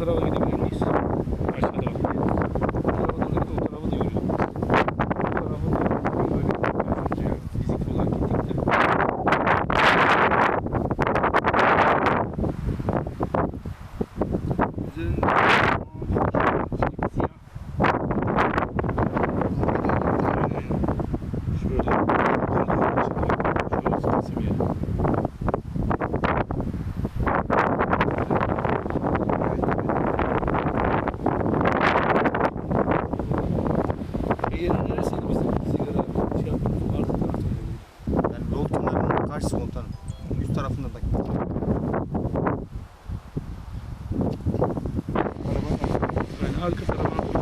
tarafa gidebilir miyiz? Arka tarafa